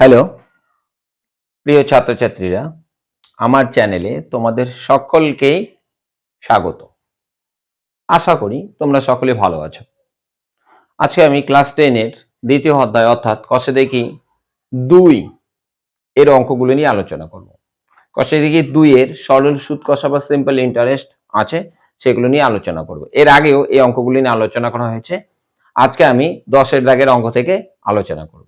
Hello প্রিয় ছাত্রছাত্রীরা, আমার চ্যানেলে তোমাদের সকলকেই স্বাগত। আশা করি তোমরা সকলে ভালো আছো। আজকে আমি ক্লাস টেনের দ্বিতীয় অধ্যায়, অর্থাৎ কষে দেখি দুই এর অঙ্কগুলো নিয়ে আলোচনা করব। কষে দেখি দুইয়ের সরল সুদ কষা বা সিম্পল ইন্টারেস্ট আছে, সেগুলো নিয়ে আলোচনা করব। এর আগেও এই অঙ্কগুলো নিয়ে আলোচনা করা হয়েছে। আজকে আমি দশের দাগের অঙ্ক থেকে আলোচনা করব।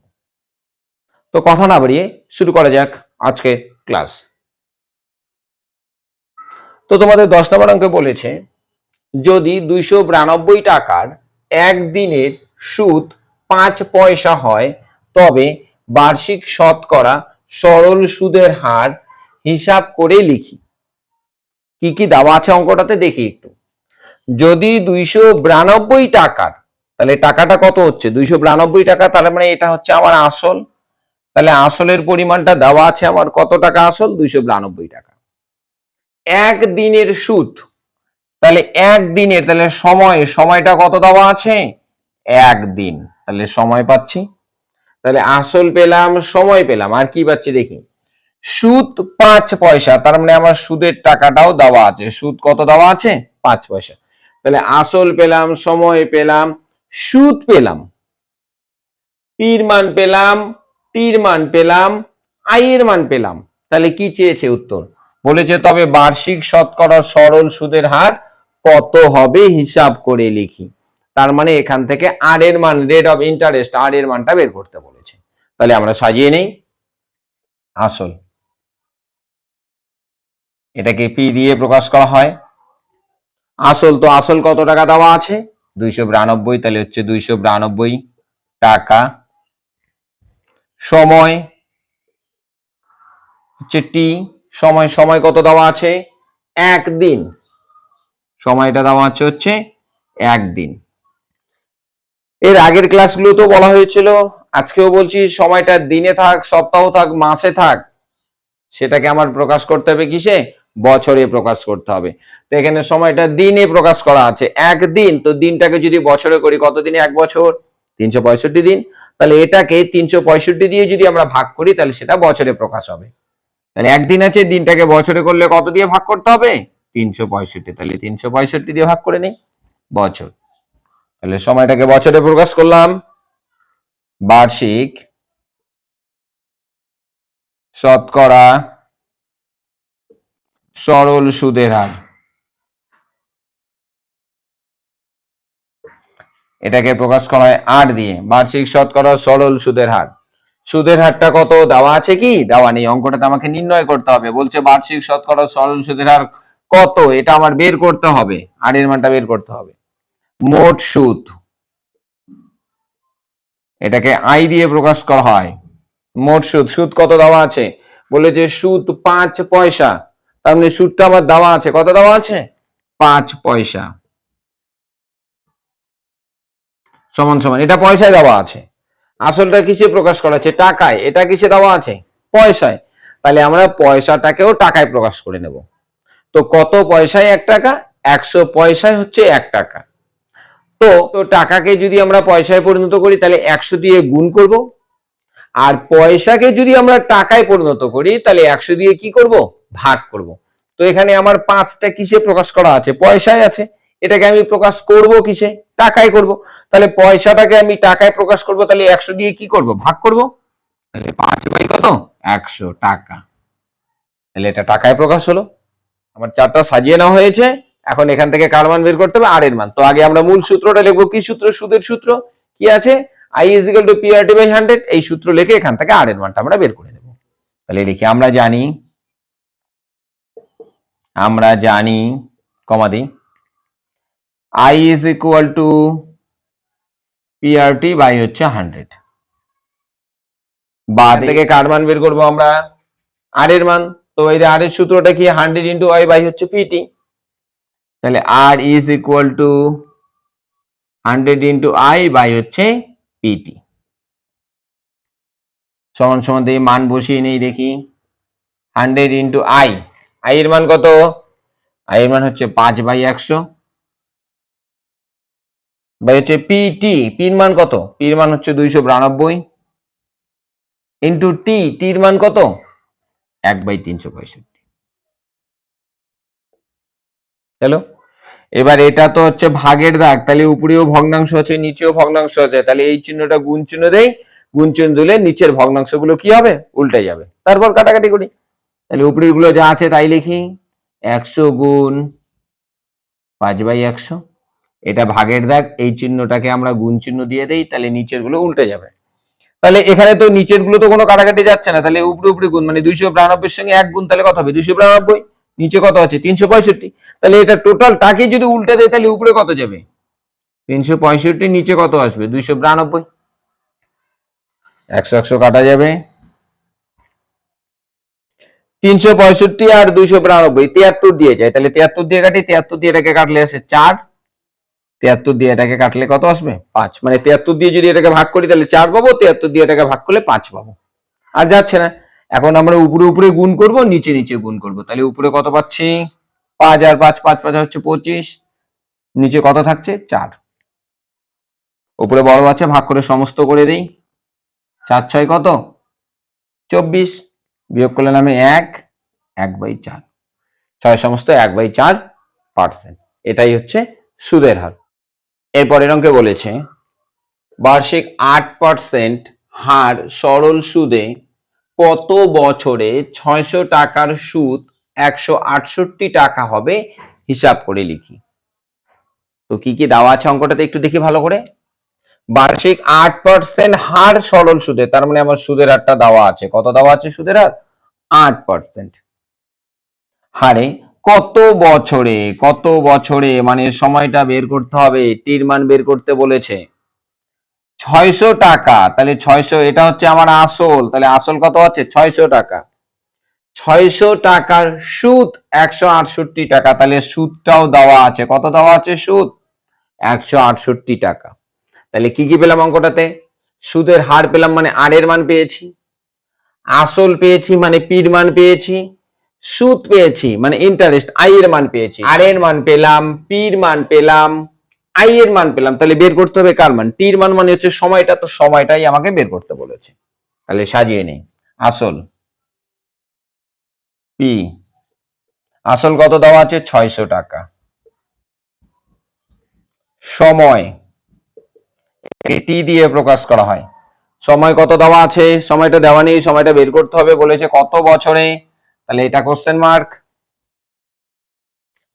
তো কথা না বাড়িয়ে শুরু করা যাক আজকে ক্লাস। তো তোমাদের দশ নম্বর অঙ্কে বলেছে, যদি দুইশো বিরানব্বই টাকার একদিনের সুদ পাঁচ পয়সা হয়, তবে বার্ষিক শতকরা সরল সুদের হার হিসাব করে লিখি। কি কি দেওয়া আছে অঙ্কটাতে দেখি একটু। যদি দুইশো বিরানব্বই টাকার, তাহলে টাকাটা কত হচ্ছে? দুইশো বিরানব্বই টাকা তাহলে মানে এটা হচ্ছে আমার আসল তাহলে আসলের পরিমাণটা দেওয়া আছে আমার কত টাকা আসল? দুইশো বিরানব্বই টাকা। একদিনের সুদ। তাহলে একদিনের তাহলে সময়, সময়টা কত দেওয়া আছে? একদিন তাহলে সময় পাচ্ছি। তাহলে আসল পেলাম, সময় পেলাম। আর কি পাচ্ছি দেখি? সুদ পাঁচ পয়সা, তার মানে আমার সুদের টাকাটাও দেওয়া আছে। সুদ কত দেওয়া আছে? পাঁচ পয়সা। তাহলে আসল পেলাম, সময় পেলাম, সুদ পেলাম। পীর মান পেলাম টির মান পেলাম আয়ের মান পেলাম। তাহলে কি চেয়েছে উত্তর? বলেছে, তবে বার্ষিক শতকরা সরল সুদের হার কত হবে হিসাব করে লিখি। তার মানে এখান থেকে আর এর মান রেট অফ ইন্টারেস্ট আর এর মানটা বের করতে বলেছে। তাহলে আমরা সাজিয়ে নেই। আসল। এটাকে পি দিয়ে প্রকাশ করা হয়। আসল তো আসল কত টাকা দেওয়া আছে? দুইশো বিরানব্বই, তাহলে হচ্ছে দুইশো বিরানব্বই টাকা। সময়, হচ্ছে টি সময় সময় কত দেওয়া আছে? একদিন সময়টা দেওয়া আছে হচ্ছে একদিন এর আগের ক্লাসগুলো তো বলা হয়েছিল, আজকেও বলছি সময়টা দিনে থাক, সপ্তাহ থাক, মাসে থাক, সেটাকে আমার প্রকাশ করতে হবে কিসে? বছরে প্রকাশ করতে হবে। তো এখানে সময়টা দিনে প্রকাশ করা আছে একদিন তো দিনটাকে যদি বছরে করি, কত দিনে? এক বছর। তিনশো পঁয়ষট্টি দিন। তাহলে এটাকে তিনশো পঁয়ষট্টি দিয়ে যদি আমরা ভাগ করি, তাহলে সেটা বছরে প্রকাশ হবে। তাহলে একদিন আছে, দিনটাকে বছরে করলে কত দিয়ে ভাগ করতে হবে? তিনশো পঁয়ষট্টি। তাহলে তিনশো পঁয়ষট্টি দিয়ে ভাগ করে নেই, বছর। তাহলে সময়টাকে বছরে প্রকাশ করলাম। বার্ষিক শতকরা সরল সুদের হার। এটাকে প্রকাশ করা হয় আট দিয়ে। বার্ষিক শতকরা সরল সুদের হার। সুদের হারটা কত? দেওয়া আছে কি? দেওয়া নেই। অঙ্কটাতে আমাকে নির্ণয় করতে হবে। বলছে বার্ষিক শতকরা সরল সুদের হার কত? এটা আমার বের করতে হবে। আর এর মানটা বের করতে হবে। মোট সুদ। এটাকে আই দিয়ে প্রকাশ করা হয়। মোট সুদ। সুদ কত দেওয়া আছে? বলে যে সুদ পাঁচ পয়সা। তার মানে সুদটা আমার দেওয়া আছে। কত দেওয়া আছে? পাঁচ পয়সা। সমান সমান। এটা পয়সায় দেওয়া আছে। আসলটা কিসে প্রকাশ করা আছে? টাকায়। এটা কিসে দেওয়া আছে? পয়সায়। তাহলে আমরা পয়সাটাকেও টাকায় প্রকাশ করে নেব। তো কত পয়সায় এক টাকা? একশো পয়সায় হচ্ছে এক টাকা। তো তো টাকাকে যদি আমরা পয়সায় পরিণত করি, তাহলে একশো দিয়ে গুণ করব। আর পয়সাকে যদি আমরা টাকায় পরিণত করি, তাহলে একশো দিয়ে কি করব? ভাগ করব। তো এখানে আমার পাঁচটা কিসে প্রকাশ করা আছে? পয়সায় আছে। এটাকে আমি প্রকাশ করব কিসে? টাকায় করব। তাহলে পয়সাটাকে আমি টাকায় প্রকাশ করব, তাহলে একশো দিয়ে কি করব? ভাগ করব? তাহলে পাঁচ বাই কত? একশো টাকা। তাহলে এটা টাকায় প্রকাশ হলো। আমার চারটা সাজিয়ে নেওয়া হয়েছে। এখন এখান থেকে কার মান বের করতে হবে? আর এর মান। তো আগে আমরা মূল সূত্রটা লিখব। কি সূত্র? সুদের সূত্র। কি আছে? I is equal to PRT by hundred এই সূত্র লিখে এখান থেকে আর এর মানটা আমরা বের করে নেব। তাহলে লিখি, আমরা জানি আমরা জানি, কমা দিই। I is equal to PRT by হচ্ছে হান্ড্রেড বা থেকে কার মান বের করব আমরা? আর এর মান। তো এই আর এর সূত্রটা কি হান্ড্রেড ইন্টু ওয়াই বাই হচ্ছে পিটি তাহলে R is equal to hundred into I by হচ্ছে পিটি সমান সমান দিয়ে মান বসিয়ে নেই দেখি। হান্ড্রেড ইন্টু আই আই এর মান কত? আই এর মান হচ্ছে পাঁচ বাই একশো। বাই হচ্ছে পিটি পির মান কত? পির মান হচ্ছে দুইশো বিরানব্বই। ইন্টু টি টির মান কত? এক বাই তিনশো পঁয়ষট্টি। হ্যালো এবার এটা তো হচ্ছে ভাগের দাগ, তাহলে উপরেও ভগ্নাংশ আছে, নিচেও ভগ্নাংশ আছে, তাহলে এই চিহ্নটা গুণ চিহ্ন দেই, গুণ চিহ্ন দিলে নিচের ভগ্নাংশগুলো কি হবে? উল্টে যাবে। তারপর কাটাকাটি করি। তাহলে উপরেরগুলো যা আছে তাই লিখি, একশো গুণ পাঁচ বাই একশো। এটা ভাগের দাগ, এই চিহ্নটাকে আমরা গুণ চিহ্ন দিয়ে দেই, তাহলে নিচেরগুলো উল্টে যাবে। তাহলে এখানে তো নিচেরগুলো তো কোনো কাটাকাটি যাচ্ছে না, তাহলে উপরে উপরে গুণ মানে দুইশো বিরানব্বই সঙ্গে এক গুণ, তাহলে কত হবে? দুইশো বিরানব্বই, নিচে কত আছে? তিনশো পঁয়ষট্টি। তাহলে এটা টোটাল টাকে যদি উল্টে দেয়, তাহলে উপরে কত যাবে? তিনশো পঁয়ষট্টি, নিচে কত আসবে? দুইশো বিরানব্বই। একশো একশো কাটা যাবে। তিনশো পঁয়ষট্টি আর দুইশো বিরানব্বই, তিয়াত্তর দিয়ে যায়। তাহলে তিয়াত্তর দিয়ে কাটি, তিয়াত্তর দিয়ে এটাকে কাটলে আসে চার। তিয়াত্তর দিয়ে এটাকে কাটলে কত আসবে? পাঁচ। মানে তিয়াত্তর দিয়ে যদি এটাকে ভাগ করি, তাহলে চার পাবো, তিয়াত্তর দিয়ে এটাকে ভাগ করলে পাঁচ পাবো। আর যাচ্ছে না। এখন আমরা উপরে উপরে গুণ করব, নিচে নিচে গুণ করব। তাহলে উপরে কত পাচ্ছি? পাঁচ আর পাঁচ পাঁচ পাঁচ হচ্ছে পঁচিশ। নিচে কত থাকছে? চার। উপরে বড় আছে, ভাগ করে সমস্ত করে দেই। চার ছয় কত? চব্বিশ। বিয়োগ করলে নামে এক এক বাই চার। ছয় সমস্ত এক বাই চার পার্সেন্ট। এটাই হচ্ছে সুদের হার। এরপরের অঙ্কে বলেছে, বার্ষিক আট পার্সেন্ট হার সরল সুদে কত বছরে ছয়শো টাকার সুদ একশো আটষট্টি টাকা হবে? হিসাব করে লিখি। তো কি কি দেওয়া আছে অঙ্কটাতে একটু দেখি ভালো করে। বার্ষিক আট পার্সেন্ট হার সরল সুদে, তার মানে আমার সুদের হারটা দেওয়া আছে। কত দেওয়া আছে সুদের হার? আট পার্সেন্ট হারে কত বছরে কত বছরে মানে সময়টা বের করতে হবে, টির মান বের করতে বলেছে। ছয়শো টাকা, তাহলে ছয়শো, এটা হচ্ছে আমার আসল, তাহলে আসল কত আছে? ছয়শো টাকা। ছয়শো টাকার সুদ একশো আটষট্টি টাকা, তাহলে সুদটাও দেওয়া আছে। কত দেওয়া আছে? সুদ। একশো আটষট্টি টাকা। তাহলে কি কি পেলাম অঙ্কটাতে? সুদের হার পেলাম মানে আর এর মান পেয়েছি। আসল পেয়েছি মানে পির মান পেয়েছি। সুদ পেয়েছি মানে ইন্টারেস্ট আই এর মান পেয়েছি। আর এর মান পেলাম পি এর মান পেলাম আই এর মান পেলাম, তাহলে বের করতে হবে কার মান? টির মান মানে হচ্ছে সময়টা, তো সময়টাই আমাকে বের করতে বলেছে। তাহলে সাজিয়ে নেই। আসল পি আসল কত দেওয়া আছে? ছয়শো টাকা। সময় টি দিয়ে প্রকাশ করা হয়। সময় কত দেওয়া আছে? সময়টা দেওয়া নেই, সময়টা বের করতে হবে, বলেছে কত বছরে? তাহলে এটা কোশ্চেন মার্ক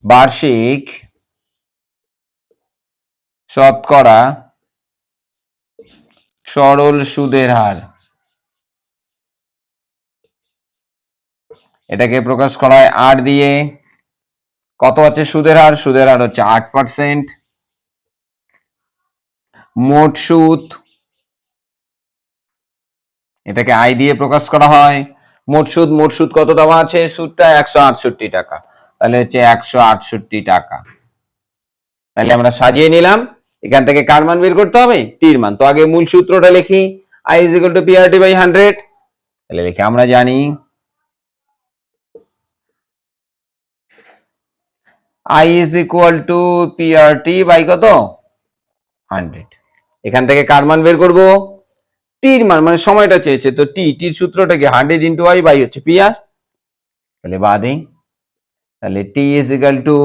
বার্ষিক শতকরা সরল সুদের হার। এটাকে প্রকাশ করা হয় আর দিয়ে কত আছে সুদের হার? সুদের হার হচ্ছে আট পার্সেন্ট মোট সুদ, এটাকে আই দিয়ে প্রকাশ করা হয়। মোট সুদ মোট সুদ কত দেওয়া আছে? সুদটা একশো আটষট্টি টাকা। তাহলে হচ্ছে একশো আটষট্টি টাকা। তাহলে আমরা সাজিয়ে নিলাম। এখান থেকে কার মান বের করতে হবে? টির মান। তো আগে মূল সূত্রটা লিখি। I is equal to PRT by hundred তাহলে লিখে আমরা জানি। I is equal to PRT by কত? হান্ড্রেড এখান থেকে কার মান বের করব? টির মান মানে সময়টা চেয়েছে। তো টি, টির সূত্রটা কি? হান্ড্রেড ইন্টু আই বাই হচ্ছে পিআর তাহলে বাদে তাহলে T is equal to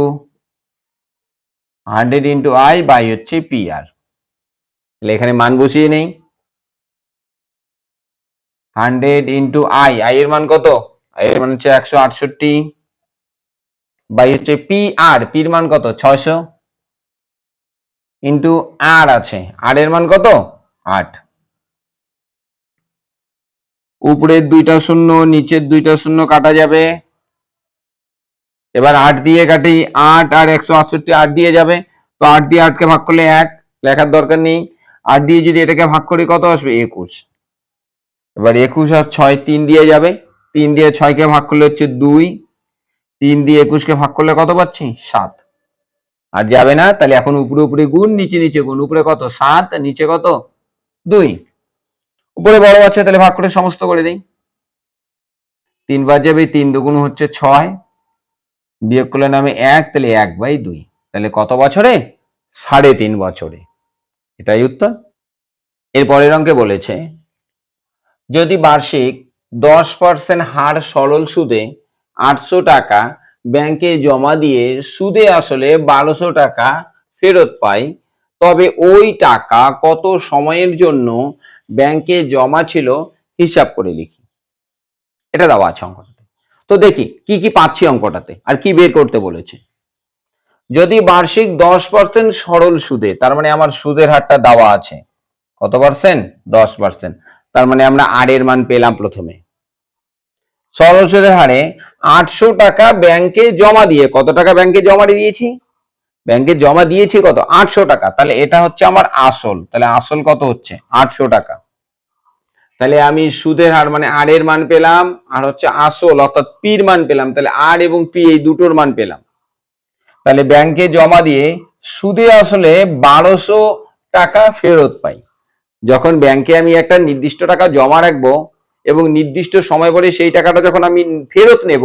hundred into I by হচ্ছে পিআর তাহলে এখানে মান বসিয়ে নেই। হান্ড্রেড ইন্টু আই আই এর মান কত? আই এর মান হচ্ছে একশো আটষট্টি বাই হচ্ছে পি আর পির মান কত? ছয়শো। ইন্টু আর আছে। আর এর মান কত? আট। উপরের দুইটা শূন্য, নিচের দুইটা শূন্য কাটা যাবে। এবার আট দিয়ে কাটি আট, আর একশো আটষট্টি আট দিয়ে যাবে। তো আট দিয়ে আটকে ভাগ করলে এক, লেখার দরকার নেই। আট দিয়ে যদি এটাকে ভাগ করি কত আসবে? একুশ। এবার একুশ আর ছয় তিন দিয়ে যাবে। তিন দিয়ে ছয়কে ভাগ করলে হচ্ছে দুই। তিন দিয়ে একুশকে ভাগ করলে কত পাচ্ছি? সাত। আর যাবে না, তাহলে এখন উপরে উপরে গুণ, নিচে নিচে গুণ। উপরে কত? সাত নিচে কত? দুই। উপরে বড় আছে, তাহলে ভাগ করে সমস্ত করে দেই। তিনবার যাবে তিন দুগুণ হচ্ছে ছয়, বিয়োগ করলে নামে এক, তাহলে এক বাই দুই। তাহলে কত বছরে? সাড়ে তিন বছরে। এটাই উত্তর। এর অঙ্কে বলেছে, যদি বার্ষিক দশ পার্সেন্ট হার সরল সুদে আটশো টাকা ব্যাংকে জমা দিয়ে সুদে আসলে বারোশো টাকা ফেরত পাই, তবে ওই টাকা কত সময়ের জন্য ব্যাংকে জমা ছিল, হিসাব করে লিখি। এটা দেওয়া আছে অঙ্কটাতে। তো দেখি, কি কি পাচ্ছি অঙ্কটাতে, আর কি বের করতে বলেছে। যদি বার্ষিক দশ পার্সেন্ট সরল সুদে, তার মানে আমার সুদের হারটা দেওয়া আছে। কত পার্সেন্ট দশ পার্সেন্ট তার মানে আমরা আর এর মান পেলাম প্রথমে। সরল সুদের হারে আটশো টাকা ব্যাংকে জমা দিয়ে, কত টাকা ব্যাংকে জমা দিয়েছি? ব্যাংকে জমা দিয়েছি কত? আটশো টাকা। তাহলে এটা হচ্ছে আমার আসল। তাহলে আসল কত হচ্ছে? আটশো টাকা। তাহলে আমি সুদের হার মানে আর এর মান পেলাম, আর হচ্ছে আসল, অর্থাৎ পির মান পেলাম, তাহলে আর এবং পি এই দুটোর মান পেলাম। তাহলে ব্যাংকে জমা দিয়ে সুদে আসলে বারোশো টাকা ফেরত পাই। যখন ব্যাংকে আমি একটা নির্দিষ্ট টাকা জমা রাখব, এবং নির্দিষ্ট সময় পরে সেই টাকাটা যখন আমি ফেরত নেব,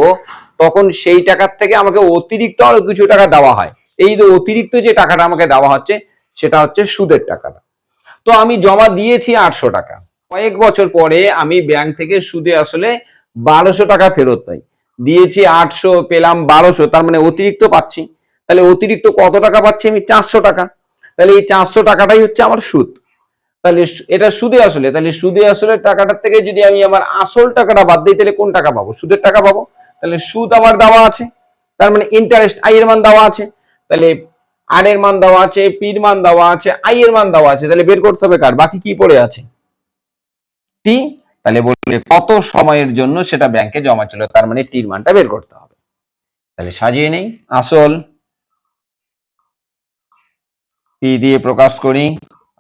তখন সেই টাকার থেকে আমাকে অতিরিক্ত আরও কিছু টাকা দেওয়া হয়। এই যে অতিরিক্ত যে টাকাটা আমাকে দেওয়া হচ্ছে, সেটা হচ্ছে সুদের টাকাটা। তো আমি জমা দিয়েছি আটশো টাকা। কয়েক বছর পরে আমি ব্যাংক থেকে সুদে আসলে বারোশো টাকা ফেরত পাই। দিয়েছি আটশো, পেলাম বারোশো, তার মানে অতিরিক্ত পাচ্ছি। তাহলে অতিরিক্ত কত টাকা পাচ্ছি আমি? চারশো টাকা। তাহলে এই চারশো টাকাটাই হচ্ছে আমার সুদ। তাহলে এটা সুদে আসলে, তাহলে সুদে আসলে টাকাটার থেকে যদি আমি আমার আসল টাকাটা বাদ দিই, তাহলে কোন টাকা পাবো? সুদের টাকা পাবো। তাহলে সুদ আমার দেওয়া আছে, তার মানে ইন্টারেস্ট আই এর মান দেওয়া আছে। তাহলে আর এর মান দেওয়া আছে পির মান দেওয়া আছে আই এর মান দেওয়া আছে। তাহলে বের করতে হবে কার? বাকি কি পড়ে আছে? টি তাহলে বলবে কত সময়ের জন্য সেটা ব্যাংকে জমা ছিল, তার মানে টির মানটা বের করতে হবে। তাহলে সাজিয়ে নেই, আসল পি দিয়ে প্রকাশ করি,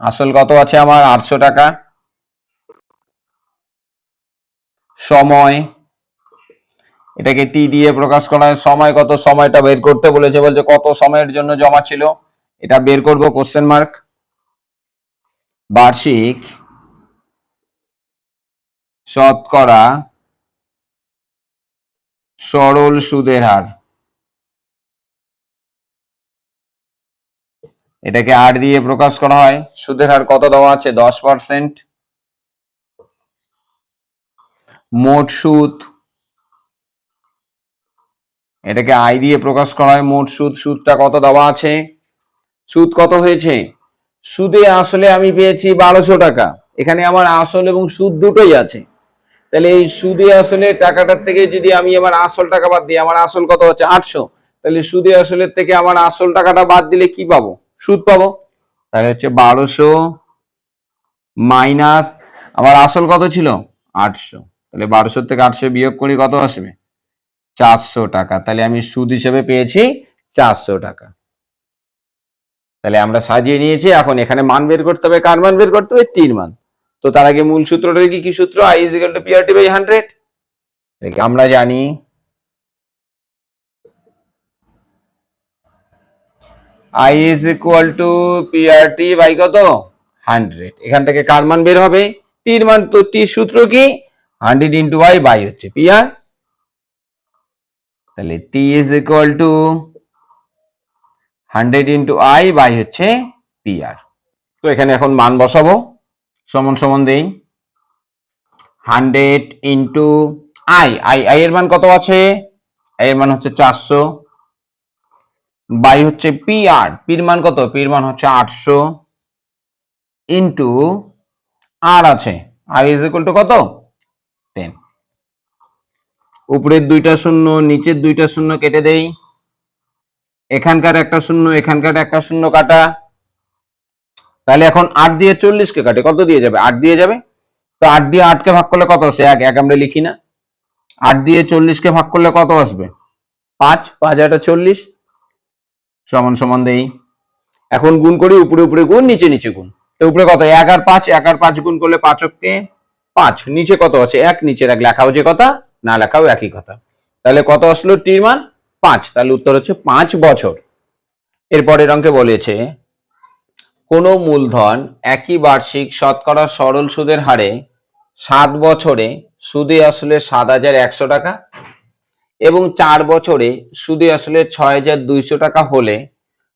আসল কত আছে আমার? আটশো টাকা। সময়, এটাকে টি দিয়ে প্রকাশ করা সময় কত? সময়টা বের করতে বলেছে, বলছে কত সময়ের জন্য জমা ছিল? এটা বের করব কোশ্চেন মার্ক বার্ষিক শতকরা সরল সুদের হার। এটাকে আর দিয়ে প্রকাশ করা হয়। সুদের হার কত দেওয়া আছে? দশ পার্সেন্ট মোট সুদ। এটাকে আই দিয়ে প্রকাশ করা হয়। মোট সুদ, সুদটা কত দেওয়া আছে? সুদ কত হয়েছে? সুদে আসলে আমি পেয়েছি বারোশো টাকা। এখানে আমার আসল এবং সুদ দুটোই আছে। তাহলে এই সুদে আসলে টাকাটার থেকে যদি আমি আমার আসল টাকা বাদ দিই, আমার আসল কত হচ্ছে? আটশো। তাহলে সুদে আসলের থেকে আমার আসল টাকাটা বাদ দিলে কি পাবো? সুদ পাবো। তাহলে হচ্ছে বারোশো মাইনাস আমার আসল কত ছিল? আটশো। তাহলে বারোশো থেকে আটশো বিয়োগ করি কত আসবে? চারশো টাকা। তাহলে আমি সুদ হিসেবে পেয়েছি চারশো টাকা। তাহলে আমরা সাজিয়ে নিয়েছি। এখন এখানে মান বের করতে হবে। কার মান বের করতে হবে? তিন মান। তো তার আগে মূল সূত্রটা কি কি সূত্র? I is equal to PRT by hundred আমরা জানি। I is equal to PRT by কত? হান্ড্রেড এখান থেকে কার মান বের হবে? টির মান, তো টির সূত্র কি? হান্ড্রেড ইন্টু ওয়াই বাই হচ্ছে পিআর তাহলে T is equal to hundred into I by হচ্ছে পিআর তো এখানে এখন মান বসাবো। সমান সমান দেই। Hundred into I I I এর মান কত আছে? আই এর মান হচ্ছে চারশো। বাই হচ্ছে পি আর পির মান কত? পির মান হচ্ছে আটশো ইন্টু আর আছে। আর ইজ ইকুয়াল টু কত? টেন উপরের দুইটা শূন্য, নিচের দুইটা শূন্য কেটে দেই। এখানকার একটা শূন্য, এখানকার একটা শূন্য কাটা। তাহলে এখন আট দিয়ে চল্লিশকে কাটে, কত দিয়ে যাবে? আট দিয়ে যাবে? তো আট দিয়ে আটকে ভাগ করলে কত আসে? এক এক আমরা লিখি না। আট দিয়ে চল্লিশকে ভাগ করলে কত আসবে? পাঁচ পাঁচ একটা চল্লিশ। সমান সমান দেই। এখন গুণ করি, উপরে উপরে গুণ, নিচে নিচে গুণ। তো উপরে কত? এক আর পাঁচ, এক আর পাঁচ গুণ করলে পাঁচককে পাঁচ। নিচে কত আছে? এক নিচের এক। লেখাও যে কথা, না লেখাও একই কথা। তাহলে কত আসলো? টির মান পাঁচ। তাহলে উত্তর হচ্ছে পাঁচ বছর। এরপরের অঙ্কে বলেছে কোনো মূলধন একই বার্ষিক শতকরা সরল সুদের হারে সাত বছরে সুদে আসলে সাত হাজার একশো টাকা এবং চার বছরে সুদে আসলে ছয় হাজার দুইশো টাকা হলে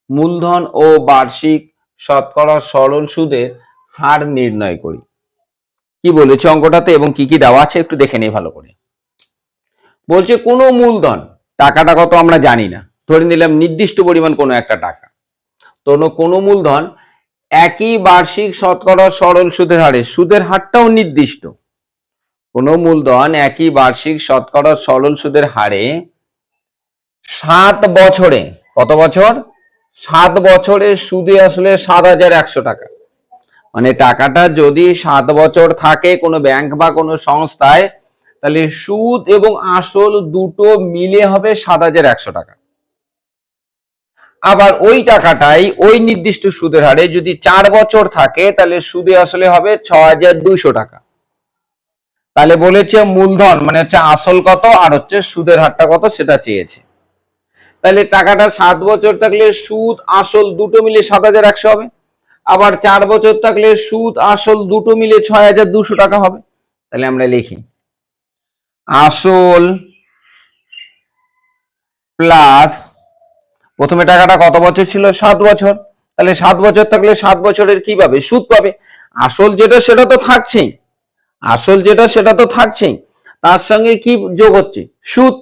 মূলধন ও বার্ষিক শতকরা সরল সুদের হার নির্ণয় করি। কি বলেছে অঙ্কটাতে এবং কি কি দেওয়া আছে একটু দেখে নেই ভালো করে। বলছে কোনো মূলধন, টাকাটা কত আমরা জানি না। ধরে নিলাম নির্দিষ্ট পরিমাণ কোনো একটা টাকা। তো কোনো মূলধন একই বার্ষিক শতকরা সরল সুদের হারে। সুদের হারটাও নির্দিষ্ট। কোনো মূলধন একই বার্ষিক শতকরা সরল সুদের হারে সাত বছরে, কত বছর? সাত বছরে সুদে আসলে সাত হাজার একশো টাকা। মানে টাকাটা যদি সাত বছর থাকে কোনো ব্যাংক বা কোনো সংস্থায়, তাহলে সুদ এবং আসল দুটো মিলে হবে সাত হাজার একশো টাকা। আবার ওই টাকাটাই ওই নির্দিষ্ট সুদের হারে যদি চার বছর থাকে, তাহলে সুদে আসলে হবে ছ হাজার দুইশো টাকা। তাহলে বলেছে মূলধন মানে হচ্ছে আসল কত আর হচ্ছে সুদের হারটা কত সেটা চেয়েছে। তাহলে টাকাটা সাত বছর থাকলে সুদ, আসল দুটো মিলে সাত হাজার একশো হবে। আবার চার বছর থাকলে সুদ, আসল দুটো মিলে ছয় হাজার দুশো টাকা হবে। তাহলে আমরা লিখি, আসল প্লাস প্রথমে টাকাটা কত বছর ছিল? সাত বছর। তাহলে সাত বছর থাকলে সাত বছরের কি পাবে সুদ পাবে? আসল যেটা, সেটা তো থাকছেই। আসল যেটা, সেটা তো থাকছেই। তার সঙ্গে কি যোগ হচ্ছে? সুদ।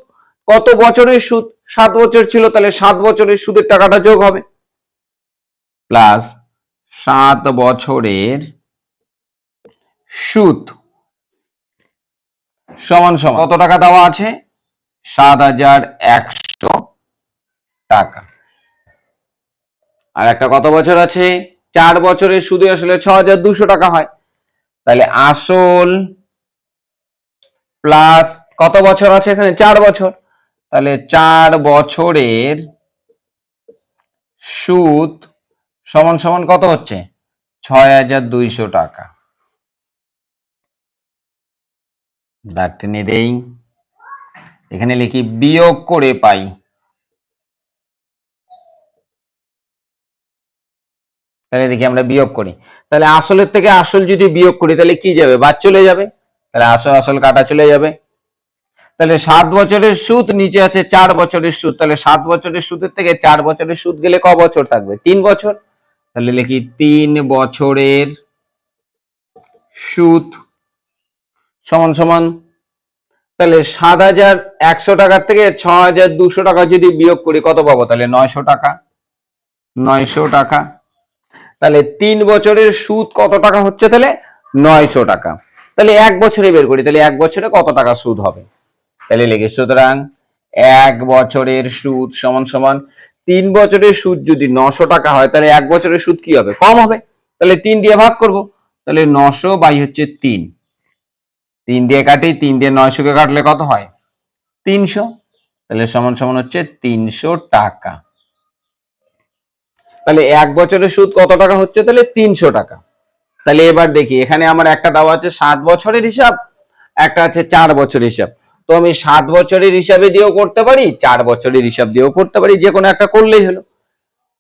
কত বছরের সুদ? সাত বছর ছিল, তাহলে সাত বছরের সুদের টাকাটা যোগ হবে। প্লাস সাত বছরের সুদ সমান সমান। কত টাকা দেওয়া আছে? সাত হাজার একশো টাকা। আর একটা কত বছর আছে? চার বছরের সুদে আসলে ছ হাজার দুশো টাকা হয়। তাহলে আসল প্লাস কত বছর আছে এখানে? চার বছর। তাহলে চার বছরের সুদ সমান সমান কত হচ্ছে? ছয় হাজার দুইশো টাকা। এখানে লিখি বিয়োগ করে পাই। তাহলে দেখি আমরা বিয়োগ করি। তাহলে আসলের থেকে আসল যদি বিয়োগ করি, তাহলে কি যাবে? বাদ চলে যাবে। তাহলে আসল আসল কাটা চলে যাবে। তাহলে সাত বছরের সুদ, নিচে আছে চার বছরের সুদ। তাহলে সাত বছরের সুদের থেকে চার বছরের সুদ গেলে ক বছর থাকবে? তিন বছর। তাহলে লিখি তিন বছরের সুদ সমান সমান, তাহলে সাত হাজার একশো টাকার থেকে ছ হাজার দুশো টাকা যদি বিয়োগ করি, কত পাবো? তাহলে নয়শো টাকা। নয়শো টাকা। তাহলে তিন বছরের সুদ কত টাকা হচ্ছে তাহলে? নয়শো টাকা। তাহলে এক বছরে বের করি, তাহলে এক বছরে কত টাকা সুদ হবে? তাহলে লেগে সুতরাং এক বছরের সুদ সমান সমান তিন বছরের সুদ যদি নশো টাকা হয়, তাহলে এক বছরের সুদ কি হবে? কম হবে। তাহলে তিন দিয়ে ভাগ করব। তাহলে নশো বাই হচ্ছে তিন। তিন দিয়ে কাটি, তিন দিয়ে নয়শোকে কাটলে কত হয়? তিনশো। তাহলে সমান সমান হচ্ছে তিনশো টাকা। তাহলে এক বছরের সুদ কত টাকা হচ্ছে? তাহলে তিনশো টাকা। তাহলে এবার দেখি, এখানে আমার একটা দেওয়া আছে সাত বছরের হিসাব, একটা আছে চার বছরের হিসাব। তো আমি সাত বছরের হিসাবে দিয়েও করতে পারি, চার বছরের হিসাব দিয়েও করতে পারি, যে কোনো একটা করলেই হলো।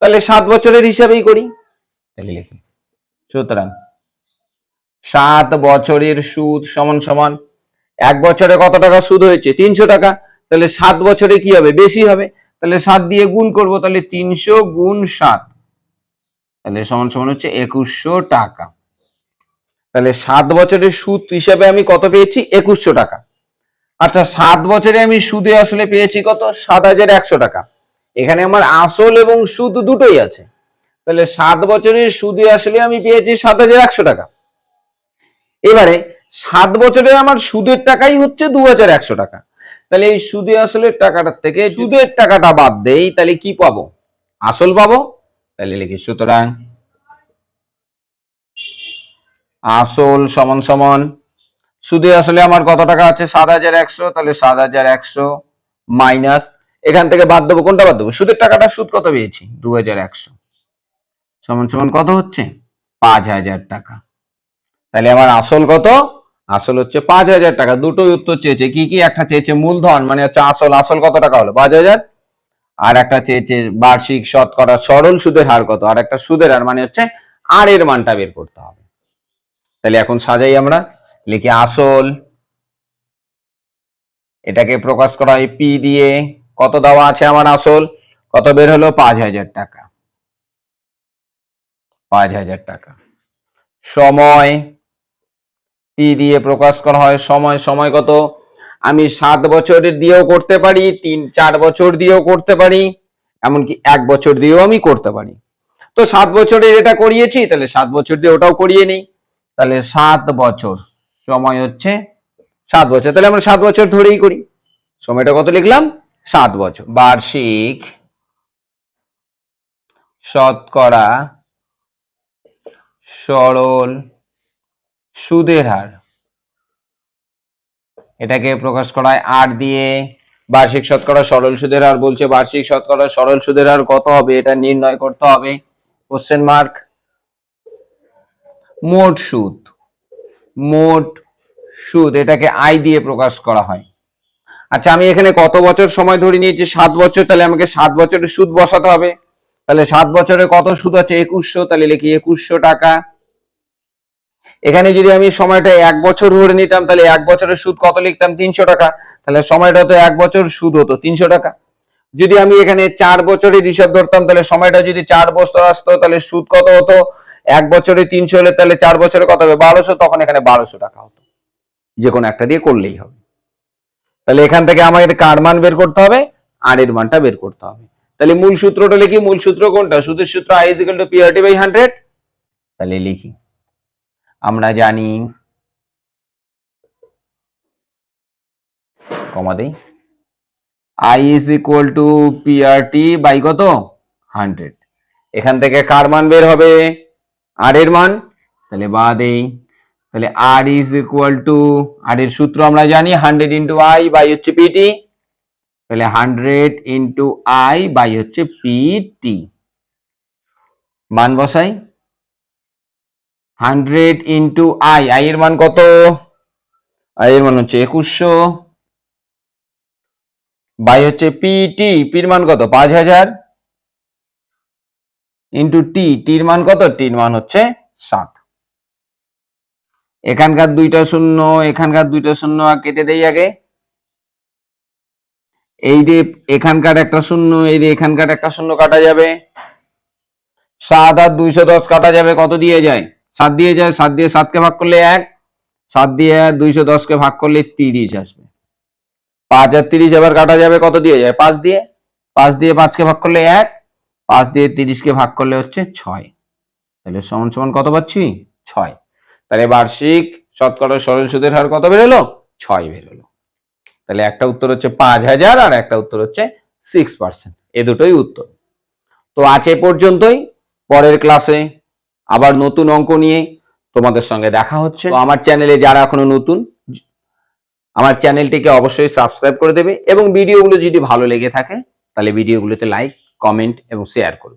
তাহলে সাত বছরের হিসাবেই করি। তাহলে সুতরাং সাত বছরের সুদ সমান সমান এক বছরে কত টাকা সুদ হয়েছে? তিনশো টাকা। তাহলে সাত বছরে কি হবে? বেশি হবে। তাহলে সাত দিয়ে গুণ করব, তাহলে তিনশো গুণ সাত। তাহলে সমান সমান হচ্ছে একুশশো টাকা। তাহলে সাত বছরের সুদ হিসাবে আমি কত পেয়েছি? একুশশো টাকা। আচ্ছা সাত বছরে আমি সুদে আসলে পেয়েছি কত? সাত হাজার একশো টাকা। এখানে আমার আসল এবং সুদ দুটোই আছে। তাহলে সাত বছরের সুদে আসলে আমি পেয়েছি সাত হাজার একশো টাকা। এবারে সাত বছরে আমার সুদের টাকাই হচ্ছে দু হাজার একশো টাকা। তাহলে এই সুদে আসলের টাকাটার থেকে সুদের টাকাটা বাদ দেই, তাহলে কি পাবো? আসল পাবো? তাহলে লিখি, সুতরাং আসল সমান সমান সুদে আসলে আমার কত টাকা আছে? সাত হাজার একশো, তাহলে সাত হাজার একশো মাইনাস, এখান থেকে বাদ দেবো, কোনটা বাদ দেবো? সুদের টাকাটা সুদ কত পেয়েছি? দু হাজার একশো। সমান সমান কত হচ্ছে? পাঁচ হাজার টাকা। তাহলে আমার আসল কত? আসল হচ্ছে পাঁচ হাজার টাকা। দুটোই উত্তর চেয়েছে। কি কি? একটা চেয়েছে মূলধন মানে হচ্ছে আসল। আসল কত টাকা হলো? পাঁচ হাজার আর একটা চেয়েছে বার্ষিক শতকরা সরল সুদের হার কত? আর একটা সুদের হার মানে হচ্ছে আর এর মানটা বের করতে হবে। তাহলে এখন সাজাই আমরা, লিখি আসল, এটাকে প্রকাশ করা হয় পি দিয়ে, কত দেওয়া আছে আমার আসল? কত বের হলো? পাঁচ হাজার টাকা। পাঁচ হাজার টাকা। সময়, টি দিয়ে প্রকাশ করা হয় সময় সময় কত? আমি সাত বছরের দিয়েও করতে পারি, তিন, চার বছর দিয়েও করতে পারি, এমনকি এক বছর দিয়েও আমি করতে পারি। তো সাত বছরের এটা করিয়েছি, তাহলে সাত বছর দিয়ে ওটাও করিয়ে নিই। তাহলে সাত বছর, সময় হচ্ছে সাত বছর। তাহলে আমরা সাত বছর ধরেই করি। সময়টা কত লিখলাম? সাত বছর। বার্ষিক শতকরা সরল সুদের হার। এটাকে প্রকাশ করা হয় আট দিয়ে। বার্ষিক শতকরা সরল সুদের হার বলছে, বার্ষিক শতকরা সরল সুদের হার কত হবে? এটা নির্ণয় করতে হবে। কোশ্চেন মার্ক মোট সুদ। মোট সুদ, এটাকে আই দিয়ে প্রকাশ করা হয়। আচ্ছা আমি এখানে কত বছর সময় ধরে নিয়েছি? সাত বছর, তাহলে আমাকে সাত বছরের সুদ বসাতে হবে। তাহলে সাত বছরে কত সুদ আছে? একুশশো, তাহলে লিখি একুশশো টাকা। এখানে যদি আমি সময়টা এক বছর ধরে নিতাম, তাহলে এক বছরের সুদ কত লিখতাম? তিনশো টাকা। তাহলে সময়টা তো এক বছর সুদ হতো, তিনশো টাকা। যদি আমি এখানে চার বছরের হিসাব ধরতাম, তাহলে সময়টা যদি চার বছর আসতো, তাহলে সুদ কত হতো? এক বছরে তিনশো হলে তাহলে চার বছরে কত হবে? বারোশো, তখন এখানে বারোশো টাকা হতো। যে কোনো একটা দিয়ে করলেই হবে। তাহলে এখান থেকে আমাদের কার মান বের করতে হবে? আর এর মানটা বের করতে হবে। তাহলে মূল সূত্রটা লিখি। মূল সূত্র কোনটা? সুদের সূত্র I is to PRT by hundred তাহলে লিখি। আমরা জানি, কমা দেই I is equal to PRT by কত? হান্ড্রেড এখান থেকে কার মান বের হবে? আর এর মান? তাহলে বা দেই, তাহলে R is equal to R এর সূত্র আমরা জানি হান্ড্রেড ইন্টু আই বাই হচ্ছে পিটি তাহলে হান্ড্রেড ইন্টু আই বাই হচ্ছে পিটি মান বসাই হান্ড্রেড ইন্টু আই। আই এর মান কত? আই এর মান হচ্ছে একুশশো। বাই হচ্ছে পিটি পির মান কত? পাঁচ হাজার। Into T. টির মান কত? টির মান হচ্ছে সাত। এখানকার দুইটা শূন্য, এখানকার দুইটা শূন্য কেটে দেই আগে। এই যে এখানকার একটা শূন্য, এই যে এখানকার একটা শূন্য কাটা যাবে। সাত আর দুইশো দশ কাটা যাবে, কত দিয়ে যায়? সাত দিয়ে যায়, সাত দিয়ে সাতকে ভাগ করলে এক, সাত দিয়ে দুইশো দশকে ভাগ করলে তিরিশ আসবে। পাঁচ আর তিরিশ এবার কাটা যাবে, কত দিয়ে যায়? পাঁচ দিয়ে। পাঁচ দিয়ে পাঁচকে ভাগ করলে এক, পাঁচ দিয়ে তিরিশকে ভাগ করলে হচ্ছে ছয়। তাহলে সমান সমান কত পাচ্ছি? ছয়। তাহলে বার্ষিক শতকরা সরল সুদের হার কত বেরোলো? ছয় বেরোলো। তাহলে একটা উত্তর হচ্ছে পাঁচ হাজার আর একটা উত্তর হচ্ছে সিক্স পার্সেন্ট এ দুটোই উত্তর। তো আছে পর্যন্তই। পরের ক্লাসে আবার নতুন অঙ্ক নিয়ে তোমাদের সঙ্গে দেখা হচ্ছে। তো আমার চ্যানেলে যারা এখনও নতুন আমার চ্যানেলটিকে অবশ্যই সাবস্ক্রাইব করে দেবে এবং ভিডিওগুলো যদি ভালো লেগে থাকে তাহলে ভিডিওগুলোতে লাইক কমেন্ট এবং শেয়ার করবে।